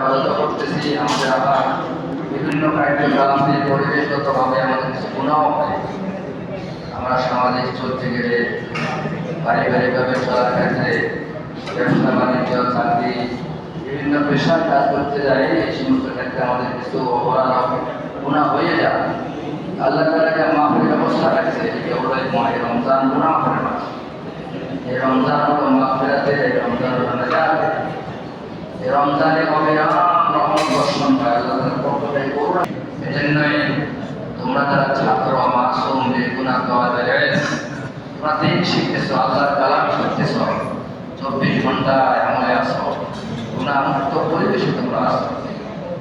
তদন্ত করতেছি, আমাদের আবার বিভিন্ন কার্যক্রমে পরিবেশগতভাবে আমাদের কিছু গুণাও হয়। আমরা সামাজিক চলতে গেলে পারিবারিকভাবে চলার ক্ষেত্রে ব্যবসা, বাণিজ্য, চাকরি, বিভিন্ন পেশার কাজ করতে যাই, এই সমস্ত ক্ষেত্রে আমাদের কিছু অপরাধ গুণা হয়ে যায়। আল্লাহ তালা যে মাফের ব্যবস্থা রাখছে এটা এই রমজান গুণা মাফের মাস এই রমজান হলো মাফেরাতে রমজান হলো রমজানে আল্লাহ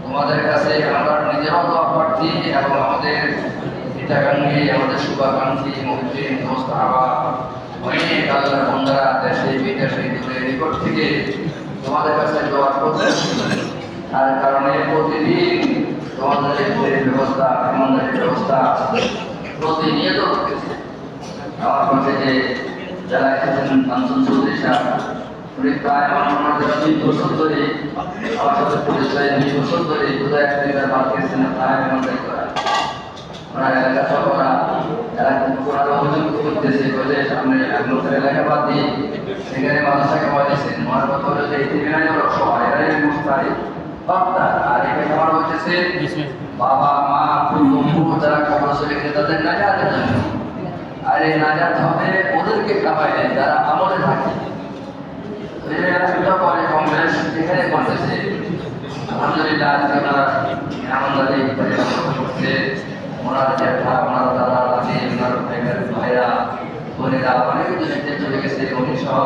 তোমাদের কাছে আমরা নিজেরাও দোয়া প্রার্থী এবং আমাদের হিতাকাঙ্ক্ষী আমাদের শুভাকাঙ্ক্ষী মহিদিন দোস্ত অনেক আল্লাহর বন্ধারা দেশে, বিদেশে নিকট থেকে তোমাদের কাছে দোয়া করতে তার কারণে প্রতিদিন তোমাদের ব্যবস্থা আমাদের ব্যবস্থা প্রতিনিয়ত করতেছে আমার কাছে যে যারা এসেছেন কাঞ্চন চৌধুরী সাহেব ধরে বাদ এলাকা করতেছে এলাকা বাদ দিয়ে সেখানে মানুষটাকে বলেছেন ওনার কথা হলো যে ঠিকানায় হলো সবাই এরাই মুস্তারি বাপ্তা আর এখানে আমার হচ্ছে বাবা, মা বন্ধু যারা চলে গেছে, তাদের নাজাতের জন্য আর এই নাজাত হবে ওদেরকে খাওয়ায় যারা আমলে থাকে। কংগ্রেস এখানে করতেছে। আলহামদুলিল্লাহ, আজকে আমাদের করছে। ওনার জ্যাঠা ওনার দাদা ওনার বোনেরা অনেক দূরে চলে গেছে উনি সহ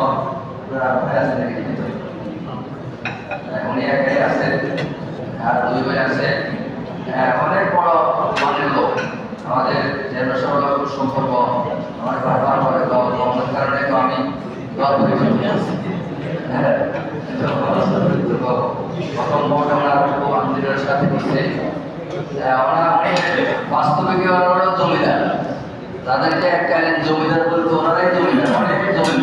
ওনারা ভাই আছেন নাকি ভিতরে? উনি একাই আছেন। আর দুই ভাই আছে। হ্যাঁ, অনেক বড় মানের লোক। আমাদের সঙ্গে সম্পর্ক আমার বারবার বলে আমার কারণে তো আমি দল করে হ্যাঁ প্রথম আমরা সাথে দিচ্ছে। আমরা অনেক বাস্তবে কি ওরা হলো জমিদার। তাদেরকে এককালীন জমিদার বলতে ওনারাই জমিদার, অনেক জমি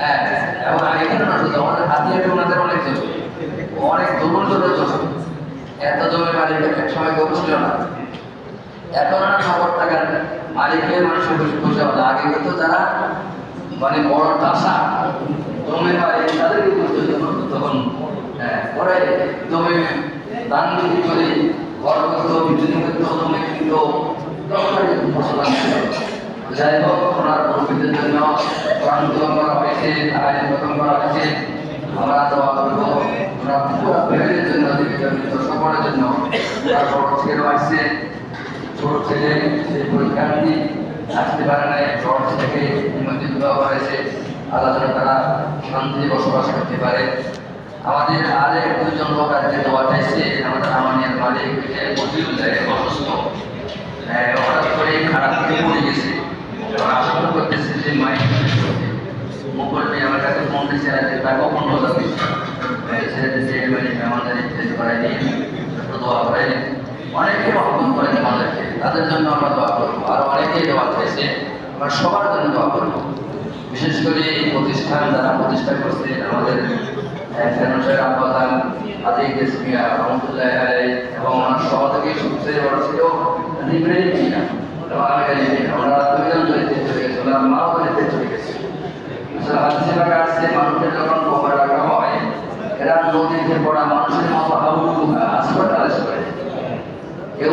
হ্যাঁ এবং না শুধু আমাদের ওনাদের অনেক জমি। অনেক দুর্বল দুর্বল জমি। এত জমি মালিক এক সময় কেউ ছিল না। এখন আর খবর থাকার মালিকের মানুষের খুশি হবে আগে কিন্তু যারা মানে বড় চাষা জমি মালিক, তাদেরকে করতে তখন হ্যাঁ পরে জমি দান বিক্রি করে, ঘর করতো বিভিন্ন ক্ষেত্রে জমি কিনত। যাই হোক ওনার মুরব্বীদের জন্য দোয়া করা হয়েছে আইন গঠন করা হয়েছে। আমরা দোয়া করব ওনার পুরো ফ্যামিলির জন্য জীবিত সকলের জন্য। তারপর ছেলে আসছে ছোট ছেলে সেই পরীক্ষার্থী আসতে পারে নাই জ্বর থেকে মধ্যে বিবাহ হয়েছে। আল্লাহ তারা শান্তি বসবাস করতে পারে। আমাদের আর এক দুজন লোক আজকে দোয়া চাইছে, আমাদের আমানিয়ার মালিক মজুর অসুস্থ তাদের জন্য আমরা দোয়া করব। আর অনেকেই দোয়া চাইছে আমরা সবার জন্য দোয়া করব। বিশেষ করে এই প্রতিষ্ঠান যারা প্রতিষ্ঠা করছে, আমাদের ফেরনসের আব্বাদান আদি কেসমিয়া রহমতুল্লাহ এবং দুইজন চলে গেছে হাদিসেরা কাটছে মানুষের যখন কবর রাখা হয় এরা নদীতে পড়া মানুষের মতো হাবুডু হাসপাতাল আসবে কেউ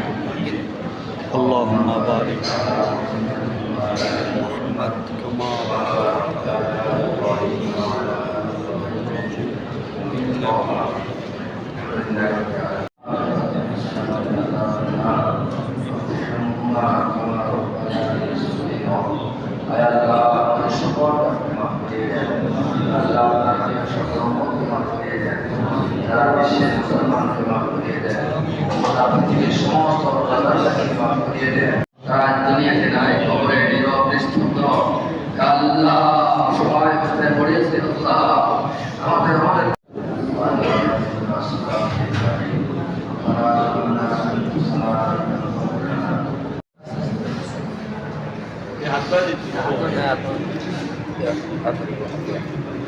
اللهم بارك على محمد كما باركت على ابراهيم وعلى ال ابراهيم انك আল্লাহ na ato. Yeah, ato